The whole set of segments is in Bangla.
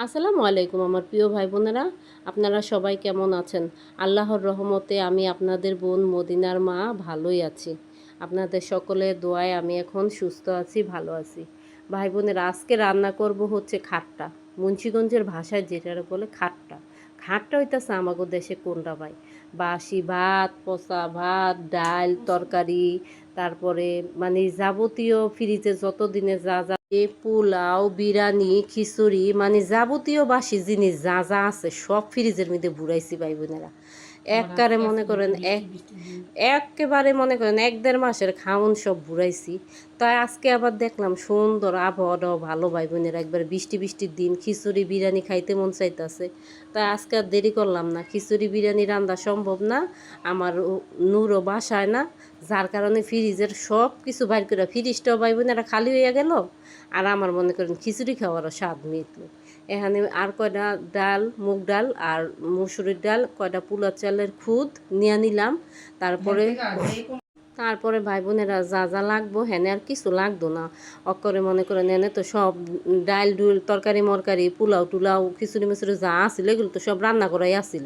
আসসালামু আলাইকুম আমার প্রিয় ভাই বোনেরা আপনারা সবাই কেমন আছেন? আল্লাহর রহমতে আমি আপনাদের বোন মদিনার মা ভালোই আছি। আপনাদের সকলের দোয়ায় আমি এখন সুস্থ আছি, ভালো আছি। ভাই বোনেরা আজকে রান্না করব হচ্ছে খাট্টা। মুন্সিগঞ্জের ভাষায় যেটা বলে খাট্টা। খাট্টা হইতেছে আমাগো দেশে কোনটা ভাই? বাসি ভাত, পচা ভাত, ডাল, তরকারি, তারপরে মানে যাবতীয় ফ্রিজে যত দিনে যা যা এ পোলাও, বিরিয়ানি, খিচুড়ি মানে যাবতীয় বাসি জিনিস যা যা আছে সব ফ্রিজের মধ্যে ভুরাইছি ভাই বোনেরা। একবারে মনে করেন এক একেবারে মনে করেন এক দেড় মাসের খাওন সব বুড়াইছি। তাই আজকে আবার দেখলাম সুন্দর আবহাওয়াটাও ভালো ভাই বোনেরা একবার বৃষ্টি বৃষ্টির দিন খিচুড়ি বিরিয়ানি খাইতে মন চাইতেছে। তাই আজকে আর দেরি করলাম না। খিচুড়ি বিরিয়ানি রান্না সম্ভব না। আমার নূরও বাসায় না। যার কারণে ফ্রিজের সব কিছু বাইর করে ফ্রিজটাও ভাই বোনেরা খালি হয়ে গেল। আর আমার মনে করেন খিচুড়ি খাওয়ারও স্বাদ মিটলো। এখানে আর কয়টা ডাল মুগ ডাল আর মুসুরির ডাল কয়টা পোলা চালের খুদ নিয়ে নিলাম। তারপরে তারপরে ভাই বোনেরা যা যা লাগবো হেনে আর কিছু লাগতো না। অক্করে মনে করেন এনে তো সব ডাল ডুল তরকারি মরকারি পোলাও টুলাও খিচুড়ি মিচুড়ি যা আসছিল এগুলো তো সব রান্না করাই আসছিল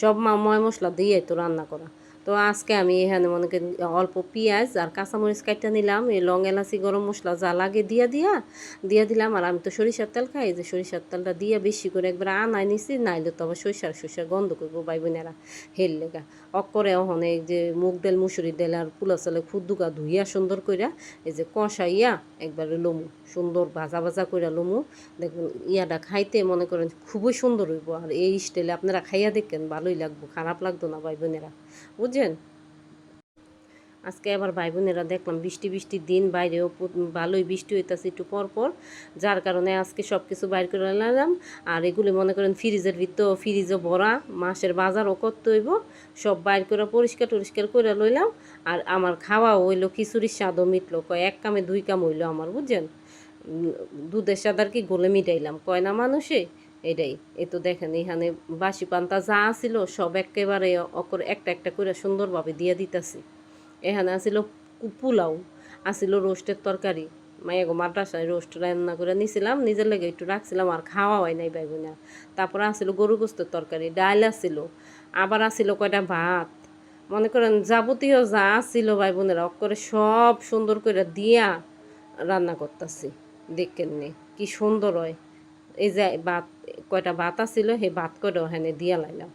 সব মা ময় মশলা দিয়ে তো রান্না করা। তো আজকে আমি এখানে মনে করেন অল্প পেঁয়াজ আর কাঁচামরিচ কাটটা নিলাম, এই লং এলাচি, গরম মশলা যা লাগে দিয়া দিয়া দিয়া দিলাম। আর আমি তো সরিষার তেল খাই যে সরিষার তেলটা দিয়ে বেশি করে একবার আনাই নিছি, নাইলে তো আবার সরিষার সরিষার গন্ধ করব ভাই বোনেরা হেল লেগা। অক্করে ওখানে এই যে মুগ ডাল, মুসুরি ডাল আর পোলা চালে খুদ্দুকা ধুইয়া সুন্দর কইরা এই যে কষাইয়া একবারে লমু, সুন্দর ভাজা ভাজা কইরা লমু। দেখবেন ইয়াটা খাইতে মনে করেন খুবই সুন্দর হইব। আর এই স্টাইলে আপনারা খাইয়া দেখেন, ভালোই লাগবো, খারাপ লাগতো না ভাই বোনেরা বুঝছেন? আজকে আবার ভাই বোনেরা দেখলাম বৃষ্টি বৃষ্টির দিন বাইরেও ভালোই বৃষ্টি হইতাছে একটু পর পর, যার কারণে আজকে সব কিছু বাইর করে নিলাম। আর এগুলি মনে করেন ফ্রিজের ভিতর, ফ্রিজও ভরা, মাসের বাজারও করতে হইব, সব বাইর করে পরিষ্কার টরিষ্কার করে লইলাম। আর আমার খাওয়া হইল, খিচুড়ির স্বাদও মিটলো, কয় এক কামে দুই কাম হইল আমার, বুঝছেন? দুধের স্বাদ আর কি গোলে মিটাইলাম, কয় না মানুষে? এটাই। এই তো দেখেন, এখানে বাসি পান্তা যা আছিল সব একেবারে অকর একটা একটা করে সুন্দরভাবে দিয়ে দিতেছি। এখানে আছিল পু- পোলাও, আছিল রোস্টের তরকারি। মাইয়া গো মাদ্রাসায় রোস্ট রান্না করে নিছিলাম, নিজের লেগে একটু রাখছিলাম, আর খাওয়া হয় নাই ভাই বোনা তারপরে আছিল গরু গোস্তের তরকারি, ডাল আছিল, আবার আছিল কয়টা ভাত। মনে করেন যাবতীয় যা ছিল ভাই বোনেরা অক্করে সব সুন্দর করে দিয়া রান্না করতেছি। দেখেন নে, কি সুন্দর হয়। এই যে ভাত কয়টা ভাত আছিল, সেই ভাত কয়টা ওখানে দিয়া লাইলাম।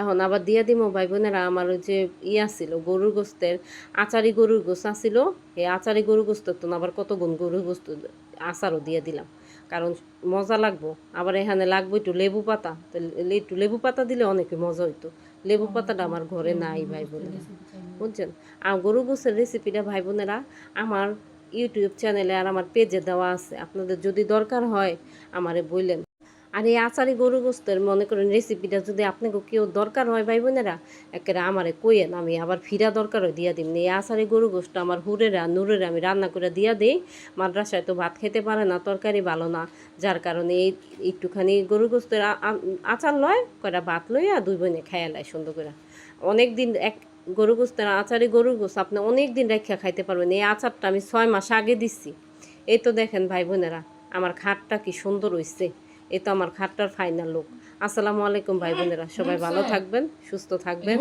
এখন আবার দিয়া দিমো, ভাই বোনেরা, আমার ওই যে ইয়া ছিল গরুর গোস্তের আচারি গরুর গোস্ত আছিল এই আচারি গরুর গোস্ত তো আবার কত গুণ গরুর গোস্ত আচারও দিয়ে দিলাম। কারণ মজা লাগবো, আবার এখানে লাগবে একটু লেবু পাতা, তো একটু লেবু পাতা দিলে অনেক মজা হইতো। লেবু পাতাটা আমার ঘরে নাই, ভাই বোনেরা। বুঝছেন? আর গরু গোস্তের রেসিপিটা ভাই বোনেরা, আমার ইউটিউব চ্যানেলে আর আমার পেজে দেওয়া আছে। আপনাদের যদি দরকার হয়, আমারে বললেন আর এই আচারি গরু গোস্তের মনে করেন রেসিপিটা যদি আপনাকে কেউ দরকার হয়, ভাই বোনেরা, একেবারে আমারে কইয়েন, আমি আবার ফিরা দরকার হয় দিয়া দিন এই আচারি গরু গোস্ত আমার হুরেরা, নুরেরা আমি রান্না করে দিয়া দিই। মাদ্রাসায় তো ভাত খেতে পারে না, তরকারি ভালো না। যার কারণে এই একটুখানি গরু গোস্তের আচার লয়, কয়টা ভাত লইয়া দুই বোনে খাইয়া লায় সুন্দর করে। অনেক দিন এক গরু গোস্তের আচারে গরুর গোস্ত, আপনি অনেক দিন রেখা খাইতে পারবেন। এই আচারটা আমি ছয় মাস আগে দিচ্ছি এই তো দেখেন ভাই বোনেরা, আমার খাটটা কি সুন্দর হয়েছে এই তো আমার খাটটার ফাইনাল লোক আসসালামু আলাইকুম ভাই বোনেরা, সবাই ভালো থাকবেন, সুস্থ থাকবেন।